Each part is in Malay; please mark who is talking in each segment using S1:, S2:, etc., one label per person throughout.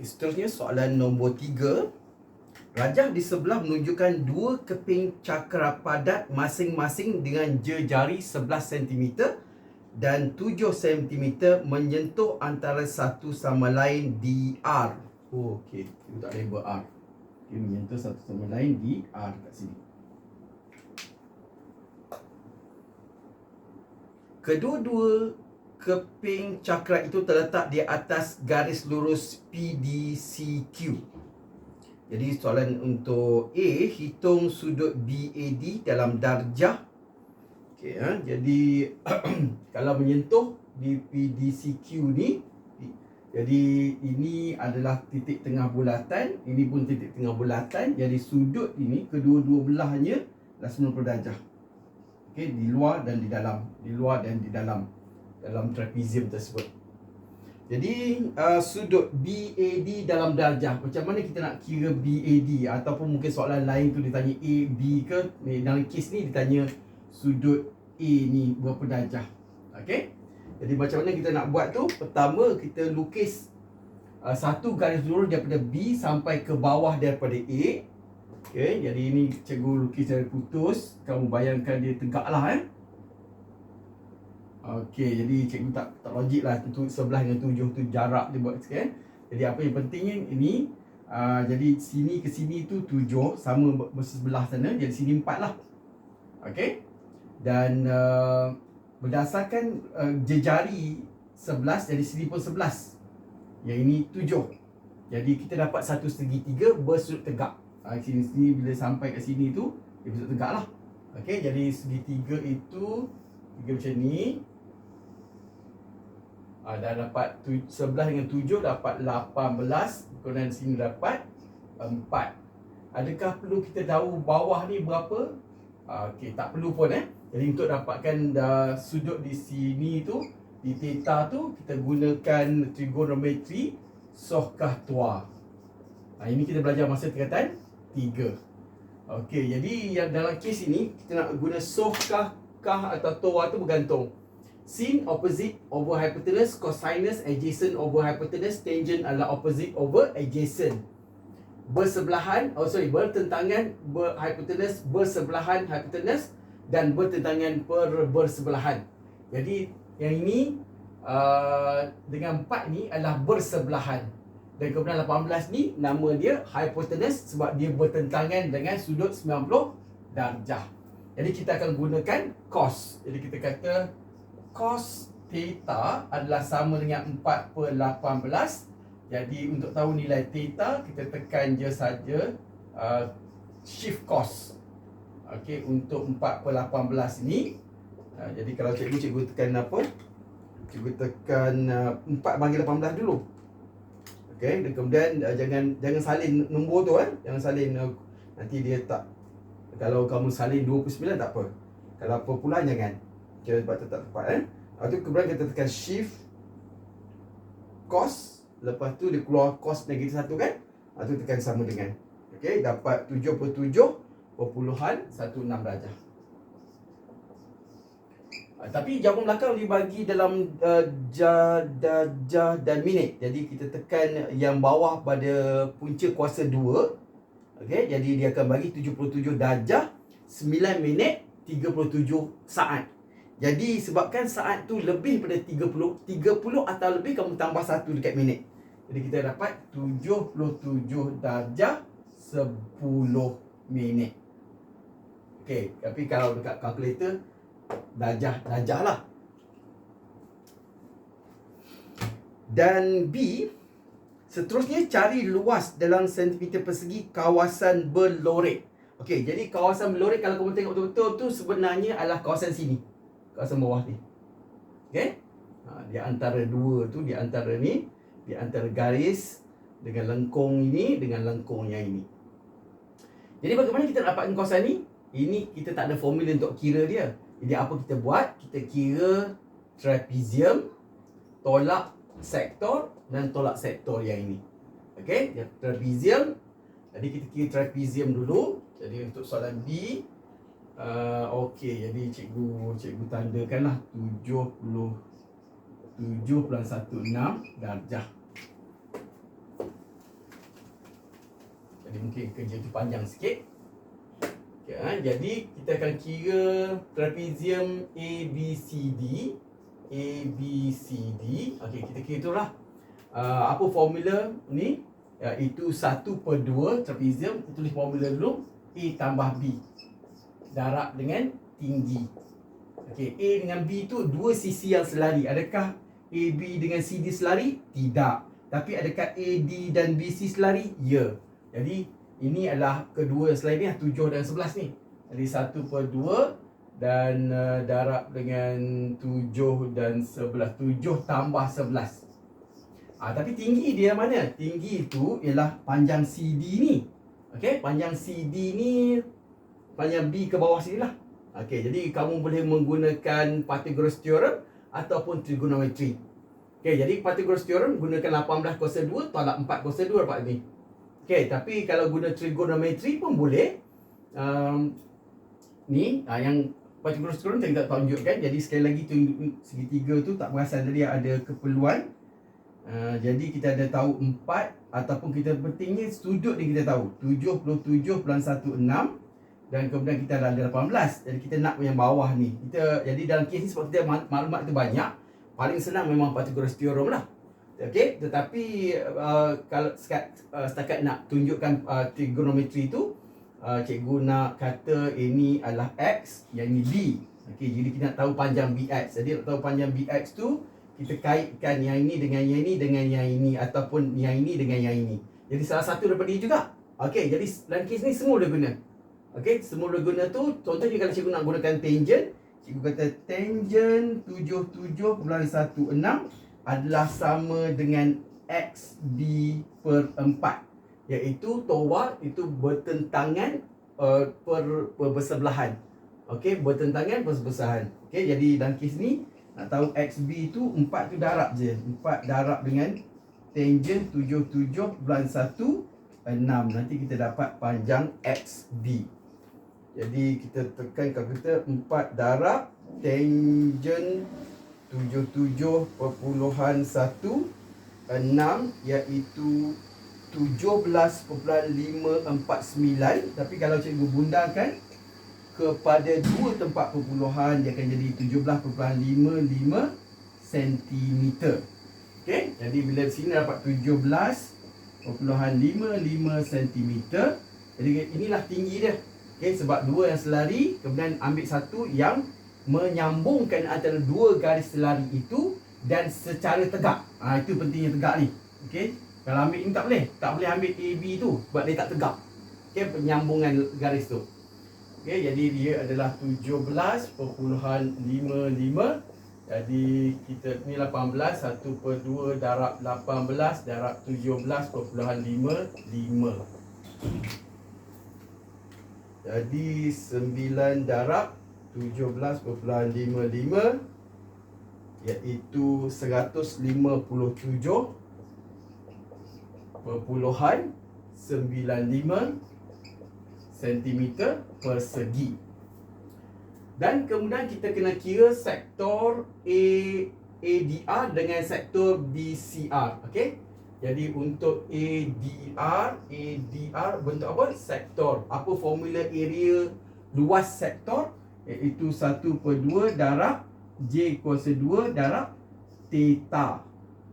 S1: Okay, seterusnya soalan nombor tiga. Rajah di sebelah menunjukkan dua keping cakra padat masing-masing dengan jejari 11 cm dan 7 cm menyentuh antara satu sama lain di R. Oh, okey. Kita tak label R. Okay, menyentuh satu sama lain di R kat sini. Kedua-dua keping cakra itu terletak di atas garis lurus PDCQ. Jadi soalan untuk A, hitung sudut BAD dalam darjah. Okey, ha? jadi kalau menyentuh di PDCQ ni, jadi ini adalah titik tengah bulatan, ini pun titik tengah bulatan. Jadi sudut ini kedua-dua belahnya adalah 90 darjah. Okey, di luar dan di dalam, di luar dan di dalam dalam trapezium tersebut. Jadi uh, sudut BAD dalam darjah Macam mana kita nak kira BAD Ataupun mungkin soalan lain tu ditanya A, B ke? Ni, Dalam kes ni ditanya sudut A ni berapa darjah. Okay Jadi macam mana kita nak buat tu? Pertama kita lukis uh, Satu garis lurus daripada B sampai ke bawah daripada A. Okay Jadi ini cikgu lukis dari putus. Kamu bayangkan dia tegak lah eh Okey, jadi cikgu tak tak logik lah tu sebelah dengan tujuh tu jarak dia buat sekian. Jadi apa yang pentingnya ini uh, jadi sini ke sini tu tujuh sama sebelah sana jadi sini empat lah. Okey. Dan uh, berdasarkan uh, jejari sebelas jadi sini pun sebelas. Yang ini tujuh. Jadi kita dapat satu segi tiga bersudut tegak. Uh, sini sini bila sampai ke sini tu dia bersudut tegak lah. Okey, jadi segi tiga itu tiga macam ni. Uh, dah dapat tu, 11 dengan 7 dapat 18 kemudian sini dapat 4 adakah perlu kita tahu bawah ni berapa? Uh, okey tak perlu pun eh. Jadi untuk dapatkan uh, sudut di sini tu di theta tu kita gunakan trigonometri sohkah tua uh, ini kita belajar masa tingkatan 3 Okey, jadi yang dalam kes ini kita nak guna sohkah kah atau toa tu bergantung sin opposite over hypotenuse, cosinus adjacent over hypotenuse, tangent adalah opposite over adjacent. Bersebelahan, oh sorry, bertentangan ber hypotenuse, bersebelahan hypotenuse dan bertentangan per bersebelahan. Jadi yang ini uh, dengan 4 ni adalah bersebelahan. Dan kemudian 18 ni nama dia hypotenuse sebab dia bertentangan dengan sudut 90 darjah. Jadi kita akan gunakan cos. Jadi kita kata cos theta adalah sama dengan 4 per 18 Jadi untuk tahu nilai theta Kita tekan je saja uh, Shift cos Okey, untuk 4 per 18 ni uh, Jadi kalau cikgu, cikgu tekan apa? Cikgu tekan uh, 4 bagi 18 dulu Okey, dan kemudian uh, jangan jangan salin nombor tu eh. Jangan salin uh, nanti dia tak kalau kamu salin 29 tak apa. Kalau apa pula jangan. Kira sebab tetap tepat eh. Lepas tu kemudian kita tekan shift cos Lepas tu dia keluar cos negatif satu kan Lepas tu tekan sama dengan Okay dapat 7.7 Perpuluhan 16 darjah uh, Tapi jawapan belakang dibagi dalam uh, darjah dan minit Jadi kita tekan yang bawah pada punca kuasa 2 Okay jadi dia akan bagi 77 darjah 9 minit 37 saat. Jadi sebabkan saat tu lebih pada 30 30 atau lebih kamu tambah satu dekat minit. Jadi kita dapat 77 darjah 10 minit. Okay, tapi kalau dekat kalkulator Darjah, darjah lah. Dan B Seterusnya cari luas dalam sentimeter persegi kawasan berlorek Okey, jadi kawasan berlorek kalau kamu tengok betul-betul tu sebenarnya adalah kawasan sini kawasan bawah ni. Okey? Ha, di antara dua tu, di antara ni, di antara garis dengan lengkung ini dengan lengkung yang ini. Jadi bagaimana kita dapatkan kawasan ni? Ini kita tak ada formula untuk kira dia. Jadi apa kita buat? Kita kira trapezium, tolak sektor dan tolak sektor yang ini. Okey, trapezium. Jadi kita kira trapezium dulu. Jadi untuk soalan B, Uh, Okey, jadi cikgu cikgu tandakanlah 77.16 darjah. Jadi mungkin kerja tu panjang sikit. Okay, ha? Jadi kita akan kira trapezium ABCD. ABCD. Okey, kita kira itulah. Uh, apa formula ni? Iaitu 1 per 2 trapezium. Tulis formula dulu. A tambah B. Darab dengan tinggi. Okey, A dengan B tu dua sisi yang selari. Adakah AB dengan CD selari? Tidak. Tapi adakah AD dan BC selari? Ya. Jadi ini adalah kedua slide ni 7 lah, dan 11 ni. Jadi 1 per 2 dan uh, darab dengan 7 dan 11. 7 tambah 11. Ah, tapi tinggi dia mana? Tinggi itu ialah panjang CD ni. Okey, panjang CD ni panjang B ke bawah sini lah. Okey, jadi kamu boleh menggunakan Pythagoras theorem ataupun trigonometri. Okey, jadi Pythagoras theorem gunakan 18 kuasa 2 tolak 4 kuasa 2 dapat ni. Okey, tapi kalau guna trigonometri pun boleh. Um, ni uh, yang Pythagoras theorem tadi tak tunjukkan. Jadi sekali lagi tu segitiga tu tak perasan tadi ada keperluan. Uh, jadi kita ada tahu 4 ataupun kita pentingnya sudut ni kita tahu. 77 plus 16 dan kemudian kita ada 18 jadi kita nak yang bawah ni. Kita jadi dalam kes ni sebab kita maklumat itu banyak. Paling senang memang Pythagoras theorem lah. Okey tetapi uh, kalau setakat, uh, setakat nak tunjukkan uh, trigonometri tu uh, cikgu nak kata ini adalah x yang ini b. Okey jadi kita nak tahu panjang bx jadi nak tahu panjang bx tu kita kaitkan yang ini dengan yang ini dengan yang ini ataupun yang ini dengan yang ini jadi salah satu daripada ini juga okey jadi dalam kes ni semua dah guna Okey, semua guna tu contohnya kalau cikgu nak gunakan tangent, cikgu kata tangent 77.16 adalah sama dengan xb per 4 iaitu towa itu bertentangan uh, per, per bersebelahan. Okey, bertentangan bersebelahan. Okey, jadi dalam kes ni nak tahu xb tu 4 tu darab je. 4 darab dengan tangent 77.16 nanti kita dapat panjang xb. Jadi kita tekan kalkulator 4 darab tangent 77.16 iaitu 17.549 tapi kalau cikgu bundangkan kepada dua tempat perpuluhan dia akan jadi 17.55 cm. Okey, jadi bila di sini dapat 17.55 cm. Jadi inilah tinggi dia. Okay, sebab dua yang selari Kemudian ambil satu yang Menyambungkan antara dua garis selari itu Dan secara tegak ha, Itu pentingnya tegak ni okay. Kalau ambil ini tak boleh Tak boleh ambil AB tu Sebab dia tak tegak okay, Penyambungan garis tu okay, Jadi dia adalah 17.55 Jadi kita ni 18 1 per 2 darab 18 Darab 17.55 jadi 9 darab 17.55 iaitu 157 perpuluhan 95 cm persegi. Dan kemudian kita kena kira sektor A ADR dengan sektor BCR, okey? Jadi untuk ADR, ADR bentuk apa? Sektor. Apa formula area luas sektor? Iaitu 1 per 2 darab J kuasa 2 darab theta.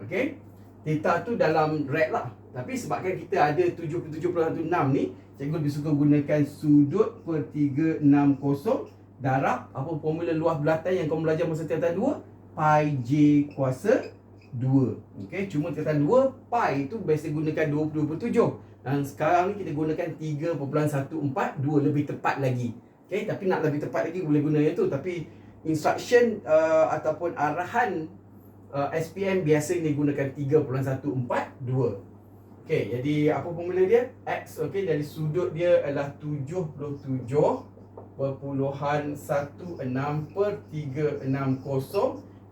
S1: Okey? Theta tu dalam rad lah. Tapi sebabkan kita ada 77.16 ni, cikgu lebih suka gunakan sudut per 360 darab apa formula luas belatan yang kau belajar masa tingkatan 2? Pi J kuasa 2 Okey, cuma tingkatan 2 pi itu biasa gunakan 20.7 dan sekarang ni kita gunakan 3.14 2 lebih tepat lagi. Okey, tapi nak lebih tepat lagi boleh guna yang tu. Tapi instruction uh, ataupun arahan uh, SPM biasa ni gunakan 3.14 2 Okey, jadi apa formula dia? X okey, jadi sudut dia adalah 77 perpuluhan 16 per 360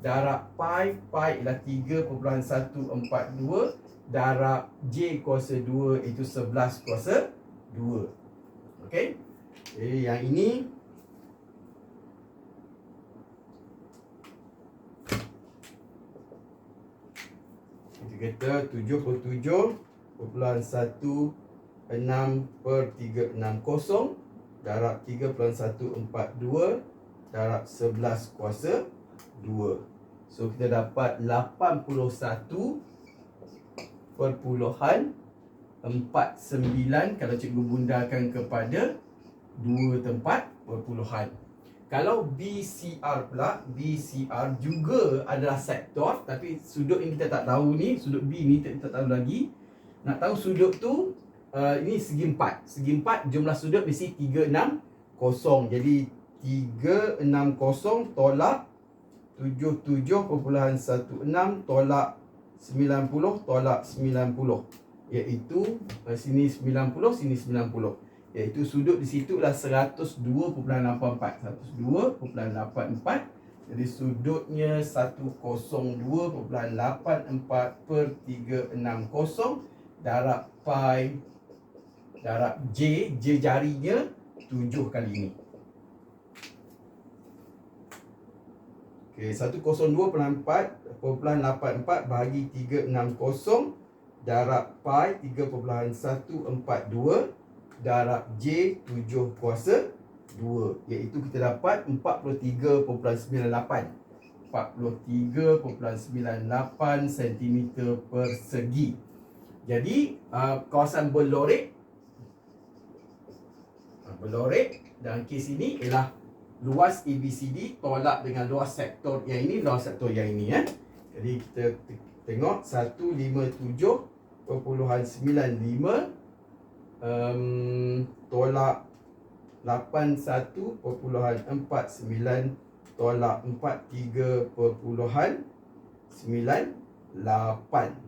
S1: darab pi pi ialah 3.142 darab j kuasa 2 itu 11 kuasa 2 okey jadi yang ini. Kita kata 77.142 per 360 darab 3.142 darab 11 kuasa 2. So kita dapat 81 perpuluhan 49 kalau cikgu bundakan kepada dua tempat perpuluhan. Kalau BCR pula, BCR juga adalah sektor tapi sudut yang kita tak tahu ni, sudut B ni kita tak tahu lagi. Nak tahu sudut tu uh, ini segi empat. Segi empat jumlah sudut mesti 360. Jadi 360 tolak 77.16 tolak 90 tolak 90 iaitu uh, sini 90 sini 90 iaitu sudut di situ adalah 102.84 102.84 jadi sudutnya 102.84 per 360 darab pi darab J J jarinya 7 kali ini. Okey 102.84 bahagi 360 darab pi 3.142 darab J 7 kuasa 2 iaitu kita dapat 43.98 43.98 cm persegi jadi uh, kawasan berlorek uh, berlorek dalam kes ini ialah luas ABCD tolak dengan luas sektor yang ini luas sektor yang ini ya. Jadi kita tengok 157.95 um, tolak 81.49 tolak 43.98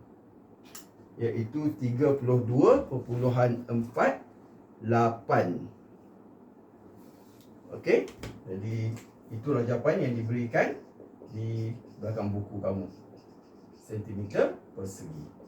S1: iaitu 32.48 Okey? Jadi itulah jawapan yang diberikan di belakang buku kamu. Sentimeter persegi